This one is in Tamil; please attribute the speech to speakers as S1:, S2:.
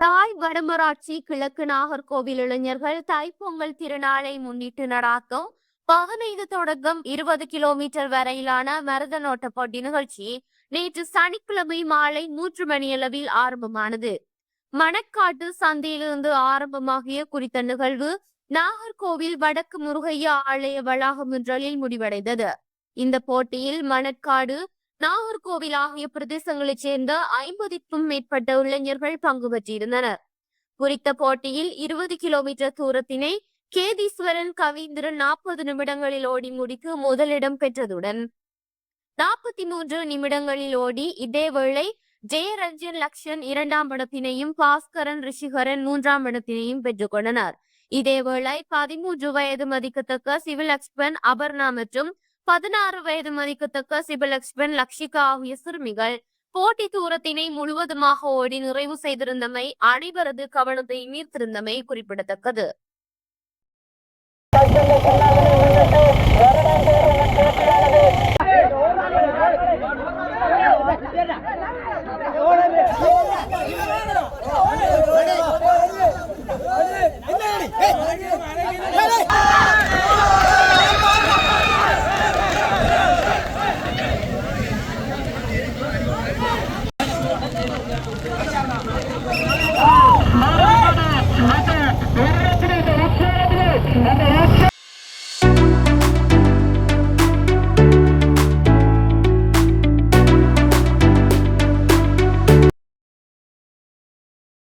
S1: தாய் வடமராட்சி கிழக்கு நாகர்கோவில் இளைஞர்கள் தைப்பொங்கல் திருநாளை முன்னிட்டு நடாத்தும். பதினைந்து தொடக்கம் இருபது கிலோமீட்டர் வரையிலான மரதன் ஓட்ட போட்டி நிகழ்ச்சி நேற்று சனிக்கிழமை மாலை மூன்று மணியளவில் ஆரம்பமானது. மணக்காட்டு சந்தையிலிருந்து ஆரம்பமாகிய குறித்த நிகழ்வு நாகர்கோவில் வடக்கு முருகையா ஆலய வளாகம் ஒன்றலில் முடிவடைந்தது. இந்த போட்டியில் மணக்காடு நாகர்கோவில் ஆகிய பிரதேசங்களைச் சேர்ந்த ஐம்பதுக்கும் மேற்பட்ட இளைஞர்கள் பங்கு பெற்றிருந்தனர். குறித்த போட்டியில் இருபது கிலோமீட்டர் தூரத்தினை கேதீஸ்வரன் கவீந்திரன் நாற்பது நிமிடங்களில் ஓடி முடித்து முதலிடம் பெற்றதுடன் நாற்பத்தி மூன்று நிமிடங்களில் ஓடி இதேவேளை ஜெயரஞ்சன் லக்ஷன் இரண்டாம் இடத்தினையும் பாஸ்கரன் ரிஷிகரன் மூன்றாம் இடத்தினையும் பெற்றுக் கொண்டனர். இதேவேளை பதிமூன்று வயது மதிக்கத்தக்க சிவில் எக்ஸ்பன் அபர்ணா மற்றும் பதினாறு வயது மதிக்கத்தக்க சிவில் லக்ஷிகா ஆகிய சிறுமிகள் போட்டி தூரத்தினை முழுவதுமாக ஓடி நிறைவு செய்திருந்தமை அனைவரது கவனத்தை ஈர்த்திருந்தமை குறிப்பிடத்தக்கது.
S2: Vamos lá.